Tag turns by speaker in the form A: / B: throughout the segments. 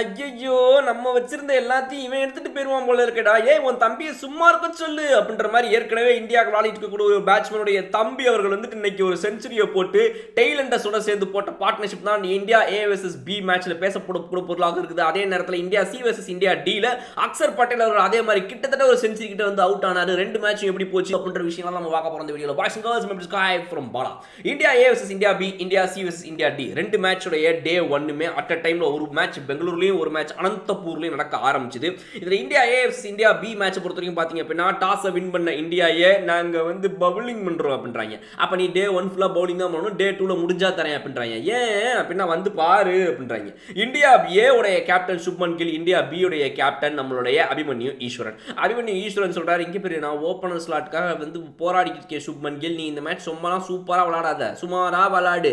A: ஐயையோ நம்ம வச்சிருந்த எல்லாத்தையும் இவன் எடுத்துட்டு போயிருவான் போல இருக்கடா. ஏன் உன் தம்பியை சும்மா இருக்க சொல்லு அப்படின்ற மாதிரி ஏற்கனவே இந்தியாவுக்கு விளையாடிட்டு இருக்கக்கூடிய ஒரு பேட்ஸ்மேனுடைய தம்பி அவர்கள் வந்துட்டு இன்னைக்கு ஒரு செஞ்சுரியை போட்டு டெய்லண்டஸோட சேர்ந்து போட்ட பார்ட்னர்ஷிப் தான் இந்தியா ஏ பி மேட்ச்ல பேசப்பட கூட பொருளாக இருக்குது. அதே நேரத்தில் இந்தியா சி வர்சஸ் இந்தியா டில அக்சர் பட்டேல் அவர்கள் அதே மாதிரி கிட்டத்தட்ட ஒரு செஞ்சுரி கிட்ட வந்து அவுட் ஆனாரு. ரெண்டு மேட்சும் எப்படி போச்சு அப்படின்ற விஷயம்லாம் நம்ம பார்க்க போறோம் video boys girls members guys from Bala India A India B India C versus India D ரெண்டு மேட்சோடைய டே ஒன்னுமே அட் அ டைம்ல ஒரு மேட்ச் பெங்களூர்லயும் ஒரு மேட்ச் அனந்தபூர்லேயும் நடக்க ஆரம்பிச்சுது. இதில் India AFC India B match பொறுத்த வரைக்கும் பார்த்தீங்க அப்படின்னா டாஸை வின் பண்ண இந்தியா ஏ வந்து பவுலிங் பண்ணுறோம் அப்படின்றாங்க. அப்ப நீ டே ஒன் ஃபுல்லா பவுலிங் தான் பண்ணணும் டே டூவில் முடிஞ்சா தரேன் அப்படின்றாங்க. ஏன் அப்படின்னா வந்து பாரு அப்படின்றாங்க. இந்தியா ஏ உடைய captain Shubman Gill India B உடைய கேப்டன் நம்மளுடைய அபிமன்யு ஈஸ்வரன். அபிமன்யு ஈஸ்வரன் சொல்கிறார் இங்கே பெரிய நான் ஓப்பனர் ஸ்லாட்காக வந்து போராடிக்கிட்டு சுப்மன் கில். நீ இந்த மேட்ச் சும்மாலாம் சூப்பராக விளையாடாத. சுமாரா விளாடு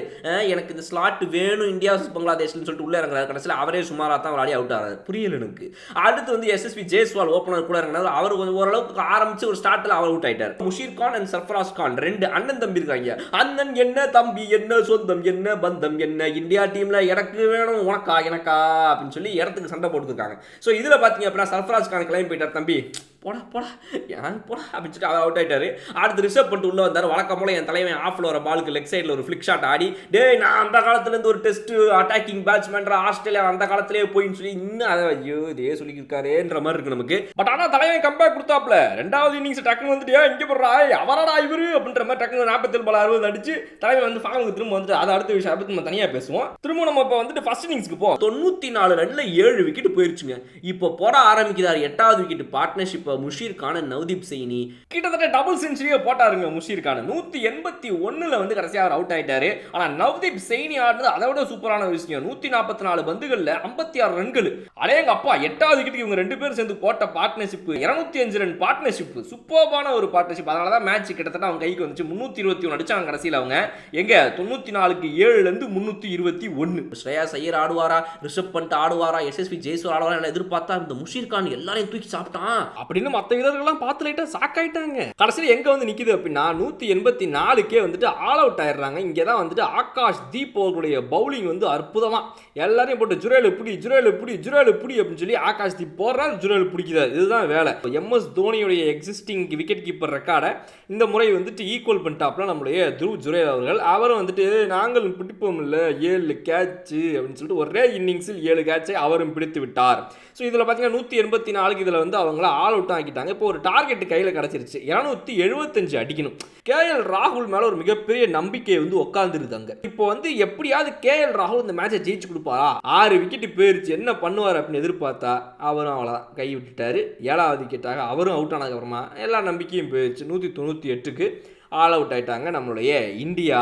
A: எனக்கு இந்த ஸ்லாட் வேணும் இந்தியா பங்களாதேஷ்னு சொல்லிட்டு உள்ளே இறங்குறாரு. கடைசியில் அவரே சுமாரா தான் விளையாடி அவுட் ஆறாரு புரியல எனக்கு. அடுத்து வந்து எஸ்எஸ்பி ஜெய்ஸ்வால் ஓப்பனர் கூட இறங்கினார் அவர் கொஞ்சம் ஓரளவுக்கு ஆரம்பிச்சு ஒரு ஸ்டார்ட்ல அவர் அவுட் ஆயிட்டார். முஷீர் கான் அண்ட் சர்ஃபராஸ் கான் ரெண்டு அண்ணன் தம்பி இருக்காங்க. அண்ணன் என்ன தம்பி என்ன சொந்தம் என்ன பந்தம் என்ன இந்தியா டீம்ல எனக்கு வேணும் உனக்கா எனக்கா அப்படின்னு சொல்லி இடத்துக்கு சண்டை போட்டுருக்காங்க ஸோ இதுல பாத்தீங்க அப்படின்னா சர்ஃபராஸ் கான் கிளைம் போயிட்டார் தம்பி. போடா போடா. ஏன் போடா அப்படின்னு சொல்லிட்டு அவர் அவுட் ஆயிட்டாரு. அடுத்து ரிசர்வ் பண்ணிட்டு உள்ள வந்தார். வழக்கம் போல என் தலைவன் ஆஃப்ல வர பாலுக்கு லெக் சைடில் ஒரு ஃபிளிக் ஷாட் ஆடி டேய் நான் அந்த காலத்துல இருந்து ஒரு டெஸ்ட் அட்டாக்கிங் பேட்ஸ்மேன் ஆஸ்திரேலியா அந்த காலத்திலே போயின்னு சொல்லி இன்னும் அதை ஐயோ இதே சொல்லியிருக்காருன்ற மாதிரி இருக்கு நமக்கு. பட் ஆனால் தலைவன் கம்பேக் கொடுத்தாப்ல ரெண்டாவது இன்னிங்ஸ் டக்குனு வந்துட்டு இங்கே போடுறா. அவராடா இவரு? அப்படின்ற மாதிரி டக்குனு நாற்பத்தி பால் அறுபது அடிச்சு தலைவன் வந்து ஃபார்முக்கு திரும்ப வந்துட்டு அதை அடுத்த விஷயம் அதை நம்ம தனியாக பேசுவோம். திரும்ப நம்ம இப்போ வந்துட்டு ஃபர்ஸ்ட் இன்னிங்ஸ்க்கு போ. தொண்ணூற்றி நாலு ரன்ல ஏழு விக்கெட் போயிருச்சுங்க. இப்போ போட ஆரம்பிக்கிறார் எட்டாவது விக்கெட் பார்ட்னர்ஷிப் முஷீர் கான நவ்தீப் சைனி கிட்டத்தட்ட டபுள் செஞ்சுரியே போட்டாருங்க முஷீர் நூத்தி எண்பத்தி ஒண்ணுல வந்து கடைசியா அவர் அவுட் ஆயிட்டாரு. ஆனா நவ்தீப் சைனி ஆடுறது அதை விட சூப்பரான விஷயம். நூத்தி நாற்பத்தி நாலு பந்துகள்ல ஐம்பத்தி ஆறு ரன்கள். அடேங்க அப்பா எட்டாவது விக்கெட்டுக்கு இவங்க ரெண்டு பேரும் சேர்ந்து போட்ட பார்ட்னர்ஷிப் இருநூத்தி அஞ்சு ரன் பார்ட்னர்ஷிப் சூப்பர்பான ஒரு பார்ட்னர்ஷிப் அதனால தான் மேட்ச் கிட்டத்தட்ட அவங்க கைக்கு வந்துச்சு. முன்னூத்தி இருபத்தி ஒன்று அடிச்சாங்க கடைசியில் அவங்க. எங்க? தொண்ணூத்தி நாலுக்கு ஏழுல இருந்து முன்னூத்தி இருபத்தி ஒன்னு ஸ்ரேயா ஐயர் ஆடுவாரா? ரிஷப் பண்ட் ஆடுவாரா? எஸ்எஸ்பி ஜெய்ஸ்வர் ஆடுவாரா? எதிர்பார்த்தா இந்த முஷீர் கான் எல்லாரையும் தூக்கி சாப்பிட்டான். அப்படின்னு மற்ற வீரர்கள்லாம் பார்த்து லைட்டா ஷாக் ஆயிட்டாங்க. கடைசியில் எங்க வந்து நிக்குது அப்படின்னா நூத்தி எண்பத்தி நாலுக்கே வந்துட்டு ஆல் அவுட் ஆயிடுறாங்க. இங்கே தான் வந்துட்டு ஆகாஷ் தீப் அவர்களுடைய பவுலிங் வந்து அற்புதமா. எல்லாரையும் போட்டு ஜுரேல் பிடி ஜுரேல் பிடி ஜுரேல் பிடி அப்படின்னு சொல்லி ஆகாஷ் தீப் போடுறாரு ஜுரேல் பிடிக்கிறார். இதுதான் வேலை. எம்எஸ் தோனியுடைய எக்ஸிஸ்டிங் விக்கெட் கீப்பர் ரெக்கார்டை இந்த முறை வந்துட்டு ஈக்குவல் பண்ணிட்டாப்ல நம்மளுடைய துருவ் ஜுரேல் அவர்கள். அவரும் வந்துட்டு நாங்கள் பிடிப்போம் இல்லை. ஏழு கேட்சு அப்படின்னு சொல்லிட்டு ஒரே இன்னிங்ஸில் ஏழு கேட்சை அவரும் பிடித்து விட்டார். ஸோ இதில் பார்த்தீங்கன்னா நூற்றி எண்பத்தி நாலுக்கு இதில் வந்து அவங்கள ஆல் அவுட் ஆக்கிட்டாங்க இப்போ ஒரு டார்கெட் கையில் கிடச்சிருச்சு. இரநூத்தி எழுபத்தஞ்சு அடிக்கணும். கேஎல் ராகுல் மேலே ஒரு மிகப்பெரிய நம்பிக்கை வந்து உட்காந்துருந்தாங்க இப்போ வந்து எப்படியாவது கேஎல் ராகுல் இந்த மேட்சை ஜெயிச்சு கொடுப்பாரா? ஆறு விக்கெட் போயிருச்சு. என்ன பண்ணுவார் அப்படின்னு எதிர்பார்த்தா அவரும் அவ்வளோதான் கை விட்டுட்டாரு. ஏழாவது விக்கெட்டாக அவரும் அவுட் ஆனதுக்கப்புறமா எல்லா நம்பிக்கையும் போயிருச்சு. நூற்றி தொண்ணூற்றி எட்டுக்கு. ஆல் அவுட் ஆயிட்டாங்க நம்மளுடைய இந்தியா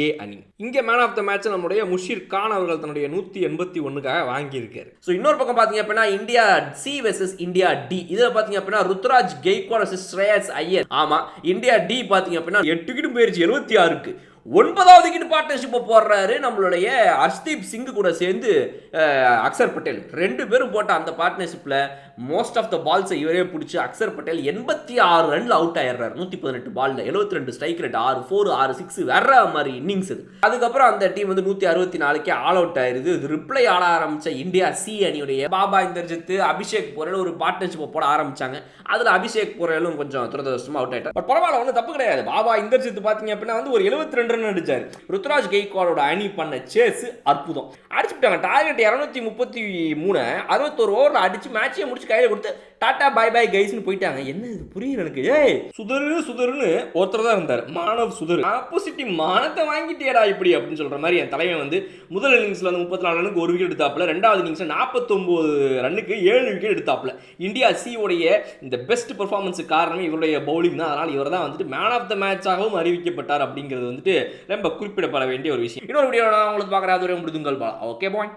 A: ஏ அணி. இங்கே மேன் ஆஃப் த மேட்ச் நம்மளுடைய முஷீர் கான் அவர்கள் தன்னுடைய நூற்றி எண்பத்தி ஒன்றுக்காக வாங்கியிருக்காரு. ஸோ இன்னொரு பக்கம் பார்த்தீங்க அப்படின்னா India C versus India D இதில் பார்த்தீங்க அப்படின்னா ருத்ராஜ் கெய்க்வாட் வெர்சஸ் ஸ்ரேயஸ் ஐயர். ஆமாம் இந்தியா டி பார்த்தீங்க அப்படின்னா எட்டுக்கிட்டும் போயிருச்சு எழுபத்தி ஆறுக்கு. ஒன்பதாவது விக்கெட் பார்ட்னர்ஷிப்பை போடுறாரு நம்மளுடைய ஹர்ஷ்தீப் சிங் கூட சேர்ந்து அக்சர் பட்டேல். ரெண்டு பேரும் போட்ட அந்த பார்ட்னர்ஷிப்பில் மோஸ்ட் ஆஃப் த பால்ஸை இவரே பிடிச்சி அக்சர் பட்டேல் எண்பத்தி ஆறு ரன்ல அவுட் ஆயிடுறாரு. நூற்றி பதினெட்டு பாலில் எழுபத்தி ரெண்டு ஸ்ட்ரைக் ரேட் ஆறு ஃபோர் ஆறு சிக்ஸ் வேற மாதிரி இன்னிங்ஸ் இது. அதுக்கப்புறம் அந்த டீம் வந்து நூற்றி அறுபத்தி நாலுக்கே ஆல் அவுட் ஆயிருது. இது ரிப்ளை ஆட ஆரம்பிச்ச இந்தியா சி அணியுடைய பாபா இந்தர்ஜித் அபிஷேக் போரல் ஒரு பார்ட்னர்ஷிப்பை போட ஆரம்பிச்சாங்க. அதில் அபிஷேக் போரலும் கொஞ்சம் துரதிருஷ்டமாக அவுட் ஆயிட்டார். பட் பரவாயில்ல ஒன்றும் தப்பு கிடையாது. பாபா இந்தர்ஜித் பார்த்தீங்க அப்படின்னா வந்து ஒரு எழுபத்தி ரெண்டு ரன் அடிச்சார். ருத்ராஜ் கெய்க்வாடோட அணி பண்ண சேஸ் அற்புதம். அடிச்சுட்டாங்க டார்கெட் இரநூத்தி முப்பத்தி மூணு அறுபத்தோரு ஓவரில் அடிச்சு மேட்சே முடிச்சு கையில் கொடுத்து டாட்டா பாய் பாய் கைஸ்னு போயிட்டாங்க. என்ன இது? புரியல எனக்கு. ஏய்! சுதரு சுதருன்னு ஒருத்தர் தான் இருந்தார். மாணவ் சுதர். ஆப்போசிட்டி மானத்தை வாங்கிட்டியடா இப்படி அப்படின்னு சொல்ற மாதிரி என் தலைவன் வந்து முதல் இன்னிங்ஸ்ல வந்து முப்பத்தி நாலு ரனுக்கு ஒரு விக்கெட் எடுத்தாப்புல. ரெண்டாவது இன்னிங்ஸ்ல நாற்பத்தொம்போது ரன்னுக்கு ஏழு விக்கெட் எடுத்தாப்புல. இந்தியா சி உடைய இந்த பெஸ்ட் பெர்ஃபார்மன்ஸுக்கு காரணம் இவருடைய பவுலிங் தான். அதனால் இவர் தான் வந்துட்டு மேன் ஆஃப் த மேட்சாகவும் அறிவிக்கப்பட்டார் அப்படிங்கிறது வந்துட்டு ரொம்ப குறிப்பிடப்பட வேண்டிய ஒரு விஷயம். இன்னொரு வீடியோ நான் உங்களுக்கு பார்க்குற அது ஒரு முடிதுங்கள் ஓகே பாய்